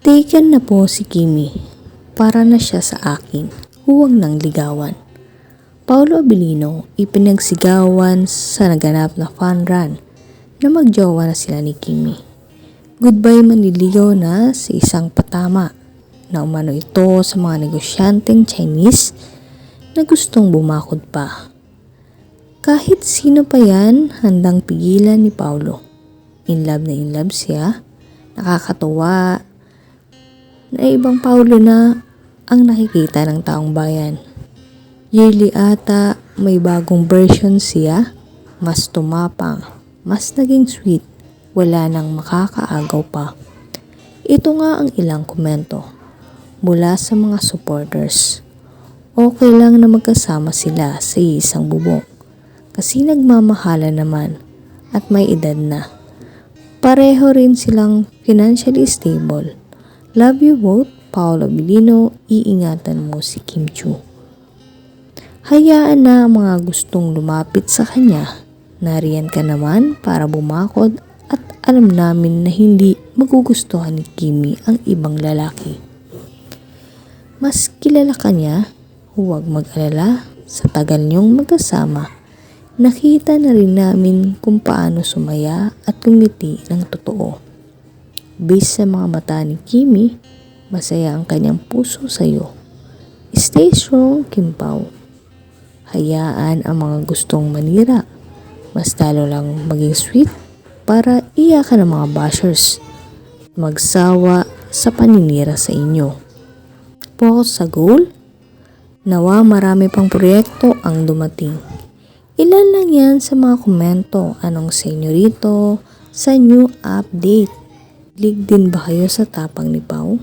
Taken na po si Kimi. Para na siya sa akin. Huwag nang ligawan. Paulo Abilino ipinagsigawan sa naganap na fun run na magjowa na sila ni Kimi. Goodbye manliligaw na sa isang patama na umano ito sa mga negosyanteng Chinese na gustong bumakod pa. Kahit sino pa yan, handang pigilan ni Paulo. In love na in love siya, nakakatuwa na ibang Paulo na ang nakikita ng taong bayan. Yearly ata may bagong version siya, mas tumapang, mas naging sweet, wala nang makakaagaw pa. Ito nga ang ilang komento mula sa mga supporters. Okay lang na magkasama sila sa isang bubong kasi nagmamahala naman at may edad na. Pareho rin silang financially stable. Love you both, Paolo Bilino, iingatan mo si Kim Chu. Hayaan na ang mga gustong lumapit sa kanya. Nariyan ka naman para bumakod at alam namin na hindi magugustuhan ni Kimi ang ibang lalaki. Mas kilala ka niya, huwag mag-alala sa tagal niyong magkasama. Nakita na rin namin kung paano sumaya at tumiti ng totoo. Based sa mga mata ni Kimi, masaya ang kanyang puso sa iyo. Stay strong, Kim. Hayaan ang mga gustong manira. Mas talo lang maging sweet para iyakan ng mga bashers. Magsawa sa paninira sa inyo. Focus sa goal. Nawa marami pang proyekto ang dumating. Ilan lang yan sa mga komento. Anong sa inyo rito? Sa new update. Lig din ba kayo sa tapang ni Pau?